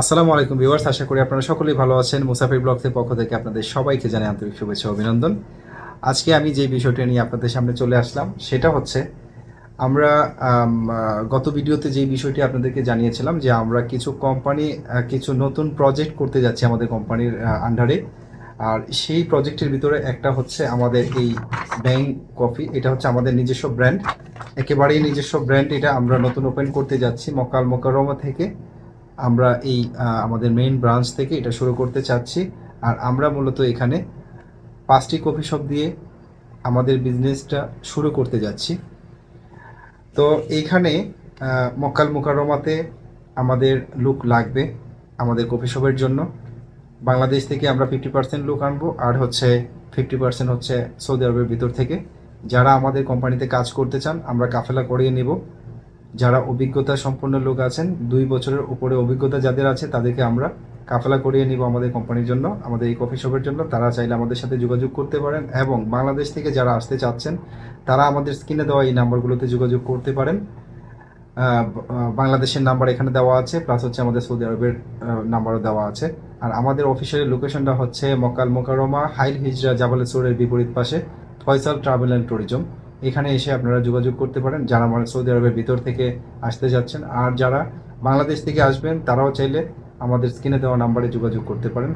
আসসালামু আলাইকুম ভিউয়ার্স, আশা করি আপনারা সকলেই ভালো আছেন। মুসাফির ব্লগসের পক্ষ থেকে আপনাদের সবাইকে জানাই আন্তরিক শুভেচ্ছা অভিনন্দন। আজকে আমি যে বিষয়টা নিয়ে আপনাদের সামনে চলে আসলাম, সেটা হচ্ছে আমরা গত ভিডিওতে যে বিষয়টি আপনাদেরকে জানিয়েছিলাম যে আমরা কিছু কোম্পানি কিছু নতুন প্রজেক্ট করতে যাচ্ছি আমাদের কোম্পানির আন্ডারে আর সেই প্রজেক্টের ভিতরে একটা হচ্ছে আমাদের এই ব্যাং কফি এটা হচ্ছে আমাদের নিজস্ব ব্র্যান্ড একেবারেই নিজস্ব ব্র্যান্ড এটা আমরা নতুন ওপেন করতে যাচ্ছি মকাল মোকাররমা থেকে। আমরা এই আমাদের মেইন ব্রাঞ্চ থেকে এটা শুরু করতে চাচ্ছি। আর আমরা মূলত এখানে পাঁচটি কফি শপ দিয়ে আমাদের বিজনেসটা শুরু করতে যাচ্ছি। তো এইখানে মক্কাল মুকাররমাতে আমাদের লুক লাগবে আমাদের কফি শপের জন্য। বাংলাদেশ থেকে আমরা ফিফটি পার্সেন্ট লুক আনব, আর হচ্ছে ফিফটি পার্সেন্ট হচ্ছে সৌদি আরবের ভিতর থেকে। যারা আমাদের কোম্পানিতে কাজ করতে চান, আমরা কাফেলা করিয়ে নেব। যারা অভিজ্ঞতা সম্পন্ন লোক আছেন, দুই বছরের উপরে অভিজ্ঞতা যাদের আছে, তাদেরকে আমরা কাফেলা করিয়ে নিব আমাদের কোম্পানির জন্য, আমাদের এই কফি শপের জন্য। তারা চাইলে আমাদের সাথে যোগাযোগ করতে পারেন এবং বাংলাদেশ থেকে যারা আসতে চাচ্ছেন, তারা আমাদের স্ক্রিনে দেওয়া এই নাম্বারগুলোতে যোগাযোগ করতে পারেন। বাংলাদেশের নাম্বার এখানে দেওয়া আছে, প্লাস হচ্ছে আমাদের সৌদি আরবের নাম্বারও দেওয়া আছে। আর আমাদের অফিসিয়াল লোকেশনটা হচ্ছে মকাল মোকারমা হাইল হিজরা জাবালে সোরের বিপরীত পাশে ফয়সাল ট্রাভেল অ্যান্ড ট্যুরিজম। এখানে এসে আপনারা যোগাযোগ করতে পারেন। যারা মানে সৌদি আরবের ভিতর থেকে আসতে যাচ্ছেন, আর যারা বাংলাদেশ থেকে আসবেন, তারাও চাইলে আমাদের স্ক্রিনে দেওয়া নাম্বারে যোগাযোগ করতে পারেন।